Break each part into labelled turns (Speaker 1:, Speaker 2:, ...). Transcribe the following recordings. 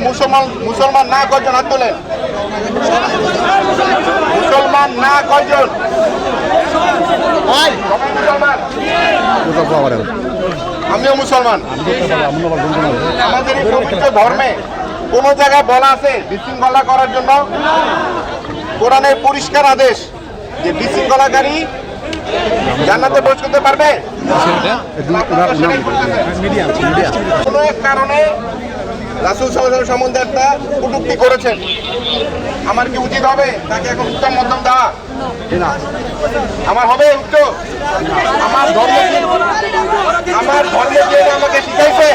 Speaker 1: মুসলমান মুসলমান না কয়জন হাত তোলেন? মুসলমান না কয়জন? আমিও মুসলমান। আমাদের এই পবিত্র ধর্মে কোন জায়গায় বলা আছে বিশৃঙ্খলা করার জন্য? কোরআনের পরিষ্কার আদেশ যে বিশৃঙ্খলাকারী জান্নাতে প্রবেশ করতে পারবে? কোনো এক কারণে রাসুল সাল্লাল্লাহু সম্বন্ধে একটা কটূক্তি করেছেন। আমার কি উচিত হবে? তাকে এখন উত্তম মধ্যম দেওয়া? আমার হবে উত্তর আমার ধর্ম আমার ধর্মে যে আমাকে শিখাইছে?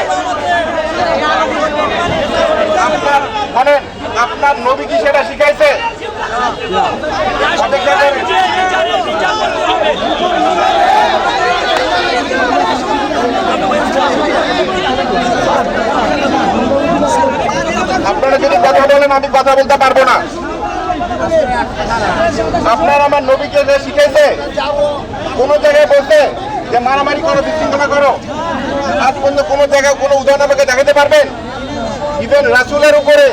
Speaker 1: আপনার বলেন আপনার নবী কি সেটা শিখাইছে? অপেক্ষা করেন। আপনারা যদি কথা বলেন আমি কথা বলতে পারব না। আপনার আমার নবীকে যে শিখাইছে কোন জায়গায় বলতে যে মারামারি করো বিশৃঙ্খলা করো। আজ পর্যন্ত কোনো জায়গায় কোনো উদাহরণ আমাকে দেখাতে পারবেন? ইভেন রাসুলের উপরে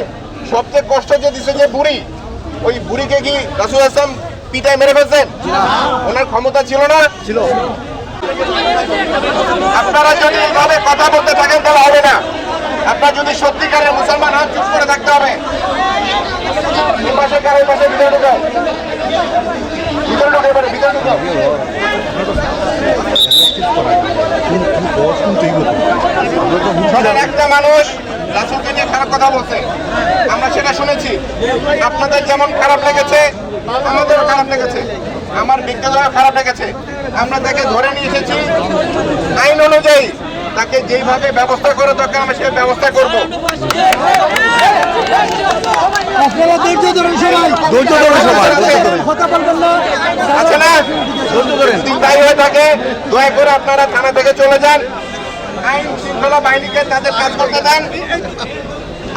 Speaker 1: সবচেয়ে কষ্ট যে দিছে যে বুড়ি ওই বুড়িকে কি রাসুল আসলাম পিটায় মেরে ফেলছেন? ওনার ক্ষমতা ছিল না? ছিল। আপনারা যদি এইভাবে কথা বলতে থাকেন তাহলে হবে না। আপনার যদি সত্যিকারের মুসলমান হাত চুপ করে থাকতে হবে এই পাশে কার এই পাশে ভিতরে ঢুকাও ভিতরে ঢুকে এবারে ভিতরে ঢুকাও শোনেন, একটা মানুষ রাসুলকে নিয়ে খারাপ কথা বলছে। আমরা সেটা শুনেছি। আপনাদের যেমন খারাপ লেগেছে, আমাদেরও খারাপ লেগেছে। আমার ব্যক্তিগত খারাপ লেগেছে। আমরা তাকে ধরে নিয়ে এসেছি। আইন অনুযায়ী তাকে যেইভাবে ব্যবস্থা করে দরকার আমরা সেই ব্যবস্থা করব।
Speaker 2: আপনারা ধৈর্য ধরুন সবাই।
Speaker 3: ধৈর্য ধরুন সবাই,
Speaker 2: কথা বলবেন না।
Speaker 1: আছে না। যদি তাই হয়ে থাকে দয়া করে আপনারা থানা থেকে চলে যান। আইন শৃঙ্খলা বাহিনীকে তাদের কাজ করতে দেন।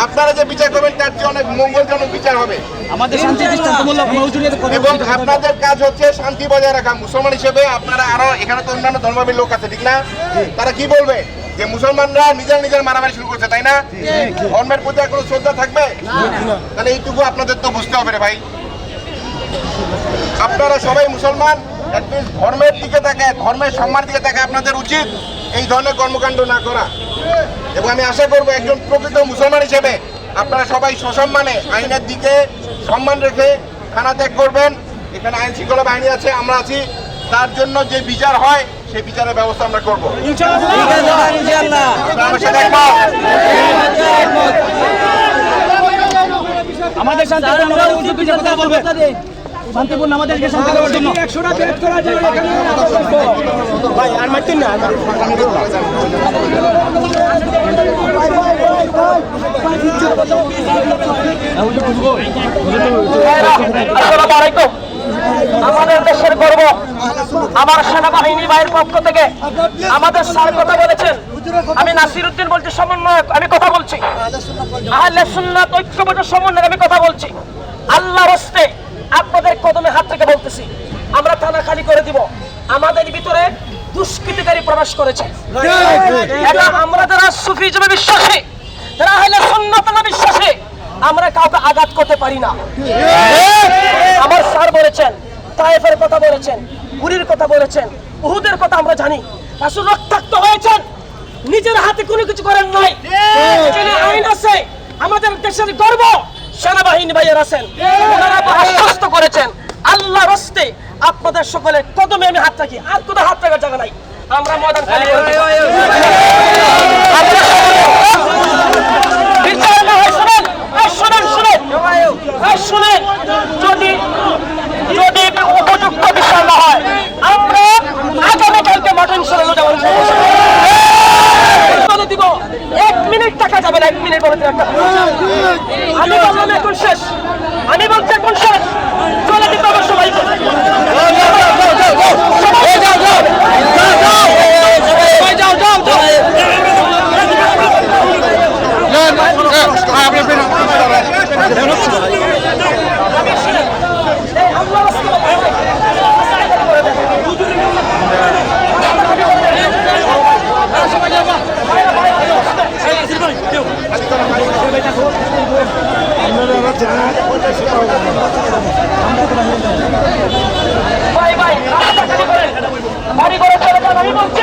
Speaker 1: আপনারা যে বিচার করবেন তার চেয়ে অনেক মঙ্গলজনক বিচার হবে।
Speaker 2: আমাদের শান্তি
Speaker 1: এবং আপনাদের কাজ হচ্ছে শান্তি বজায় রাখা। মুসলমান হিসেবে আপনারা আরও এখানে তো অন্যান্য ধর্মের লোক আছে ঠিক না? তারা কি বলবে? যে মুসলমানরা নিজের নিজের মারামারি শুরু করছে তাই না? ধর্মের প্রতি আর কোনো শ্রদ্ধা থাকবে? তাহলে এইটুকু আপনাদের তো বুঝতে হবে রে ভাই। আপনারা সবাই মুসলমান ধর্মের দিকে থাকে ধর্মের সম্মান দিকে থাকে আপনাদের উচিত এই ধরনের কর্মকাণ্ড না করা। এবং আমি আশা করব একজন প্রকৃত মুসলমান হিসেবে আপনারা সবাই সসম্মানে আইনের দিকে সম্মান রেখে খানা ত্যাগ করবেন। এখানে আইন শৃঙ্খলা বাহিনী আছে আমরা আছি। তার জন্য যে বিচার হয় সেই বিচারের ব্যবস্থা আমরা করব?
Speaker 2: আমাদের শান্তিপূর্ণ শান্তিপূর্ণ আমাদেরকে শান্তি দেওয়ার জন্য। একশোটা করার জন্য। ভাই আর মারতেন না
Speaker 4: আমাদের দেশের গর্ব। আমার সেনাবাহিনী ভাইয়ের পক্ষ থেকে আমাদের স্যার কথা বলেছেন। আমি নাসির উদ্দিন বলছি, সমন্বয়ক, আমি কথা বলছি। ঐক্যবদ্ধ সমন্বয়ক, আমি কথা বলছি। আল্লাহর হস্তে আপনাদের কদমে হাত থেকে বলতেছি, আমরা থানা খালি করে দিব। আমাদের ভিতরে দুষ্কৃতিকারী প্রবেশ করেছে। আমরা যারা সুফি হিসেবে বিশ্বাসী, যারা আহলে সুন্নাত বিশ্বাসী, আমরা কাউকে আঘাত করতে পারি না। আমার স্যার বলেছেন, তায়েফের কথা বলেছেন। পুরীর কথা বলেছেন উহুদের কথা আমরা জানি। রাসূল রক্তাক্ত হয়েছেন। নিজের হাতে কোনো কিছু করেন নাই। এখানে আইন আছে আমাদের দেশের গর্ব। সেনাবাহিনী ভাইয়ের আছেন ওনারা আশ্বস্ত করেছেন। আল্লাহ রস্তে আপনাদের সকলের কদমে আমি হাত রাখি। আর কোথাও হাত রাখার জায়গা নাই। আমরা ময়দান খালি শুনেন শুনেন শুনেন যদি এটা উপযুক্ত বিচার না হয় আমরা আগামীকালকে মাটন সরানো যাব বলে দিব এক মিনিট টাকা যাবে না এক মিনিট বলে একটা। আমি বললাম এখন শেষ আমি বলছি এখন শেষ বাড়ি করে চলে যান
Speaker 1: আমি বলছি।